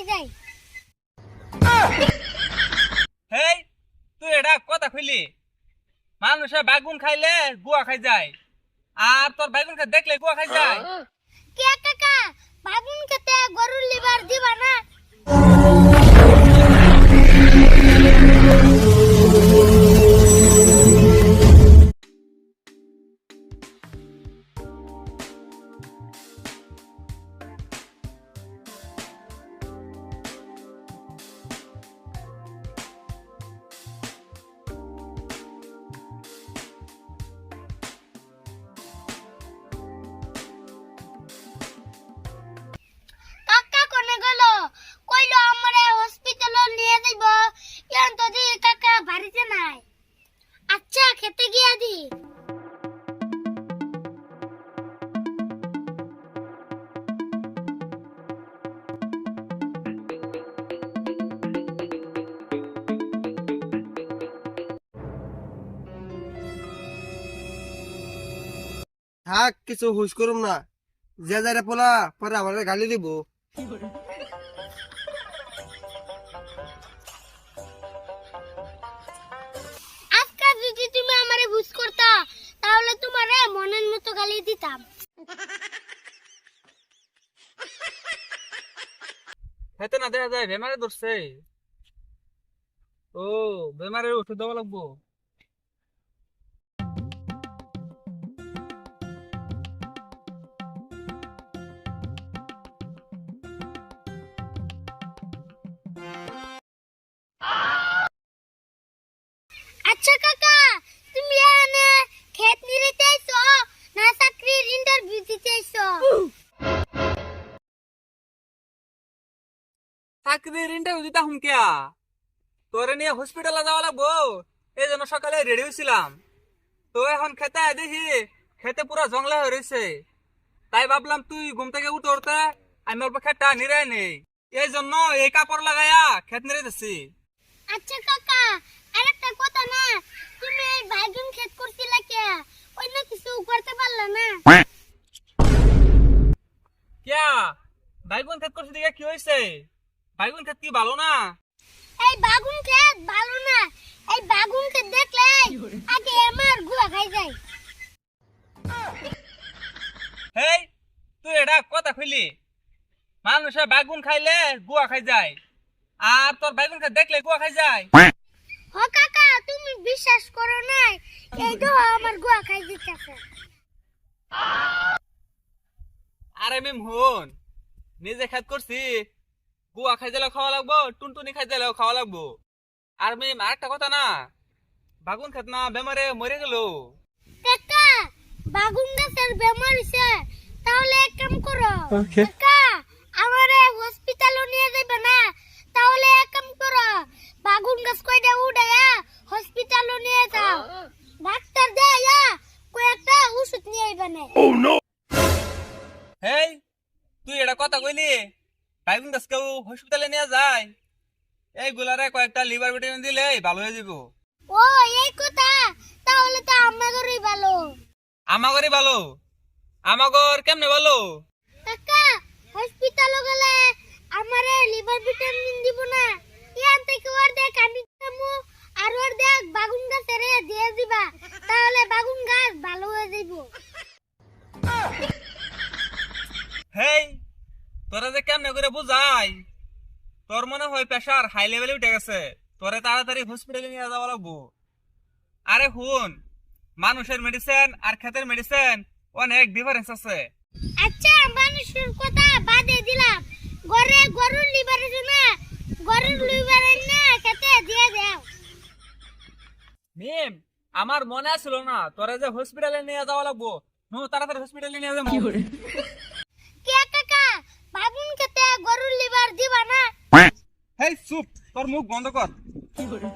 খাই হেই তুই এটা কথা খুলি মানুষে বেগুন খাইলে গুয়া খাই যায় আর তোর বেগুন খাই দেখলে গুয়া খাই যায়। কে থাক কিছু হুশ করুম না। যে যারে পোলা পরে আমার গালি দিব। আজকে যদি তুমি আমারে বুঝ করতা তাহলে তোমারে মনের মতো গালি দিতাম। হেতে না দেখা যায় বেমারে ধরছে। ও বেমারের ওষুধ দেওয়া লাগবো। আচ্ছা কাকা তুমি এনে খেত নিতে আইছো না চাকরির ইন্টারভিউ দিতে আইছো চাকরির ইন্টারভিউ দিতা হুমকিয়া তোরে নিয়ে হসপিটালে যাওয়া লাগবো এই জন্য সকালে রেডি হয়েছিলাম। তো এখন খেতে দেখি খেতে পুরা জংলা হয়ে রয়েছে। তাই ভাবলাম তুই ঘুম থেকে উঠে উঠতে আমি অল্প খেতটা নিরাই নেই। এই জন্য এই কাপড় লাগাইয়া খেত নিরে দিচ্ছি আচ্ছা কাকা কথা না। তুমি এই বাইগুন ক্ষেত করছিলা কে? অন্য কিছু করতে পারলা না। বাইগুন খেত করছি দিকে কি বাইগুন খেত কি ভালো না? এই বাগুন ক্ষেত ভালো না। এই বাগুন ক্ষেত দেখলে আগে আমার গুয়া খাই যায়। হেই তুই এটা কথা খুলি মানুষে বেগুন খাইলে গুয়া খাই যায়। আর তোর বেগুন খেত দেখলে গুয়া খাই যায় হ কাকা তুমি বিশ্বাস করো নাই এই তো গুয়া দিতেছে। আরে মিম হুন। নিজে খেত করছি। গুয়া খাই দিলেও খাওয়া লাগবো টুনটুনি খাই দিলেও খাওয়া লাগবো। আর মিম আরেকটা কথা না বাগুন খেত না বেমারে মরে গেল। কাকা বাগুন গাছের বেমার হইছে তাহলে এক কাম করো। কাকা আমারে হসপিটালে নিয়ে যাবে না তাহলে এক কাম করো বাগুন গাছ কয়টা উড়াইয়া হসপিটালে নিয়ে যাও ডাক্তার দেয়া কয়েকটা ওষুধ নিয়ে আইবা না হেই তুই এটা কথা কইলি? গাছ কেউ হসপিটালে নিয়ে যায়। এইগুলারে কয়েকটা লিভার ভিটামিন দিলে ভালো হয়ে যাব ও এই কথা? তাহলে তো আমাদেরই ভালো। আমাগরই ভালো? আমাগর কেমনে ভালো? কাকা হসপিটালে গেলে আমারে লিভার ভিটামিন দিব না। ইয়ান থেকে ওর দেখ আমি খামু আর ওর দেখ বাগুন গাছের দিয়ে দিবা। তাহলে বাগুন গাছ ভালো হয়ে যাইব হেই তোরা যে কেমনে করে বুঝাই। তোর মনে হয় প্রেশার হাই লেভেলে উঠে গেছে? তোরে তাড়াতাড়ি হসপিটালে নিয়ে যাওয়া লাগবো। আরে শুন মানুষের মেডিসিন আর ক্ষেতের মেডিসিন অনেক ডিফারেন্স আছে। আচ্ছা মানুষের কথা বাদে দিলাম। ঘরে গরুর লিভারের জন্য গরুর লিভারের না খেতে দিয়ে দাও। মিম আমার মনে আছিল না তোরে যে হসপিটালে নিয়ে যাওয়া লাগবো। নু তাড়াতাড়ি হসপিটালে নিয়ে যাব। চুপ তোর মুখ বন্ধ কর। কি করে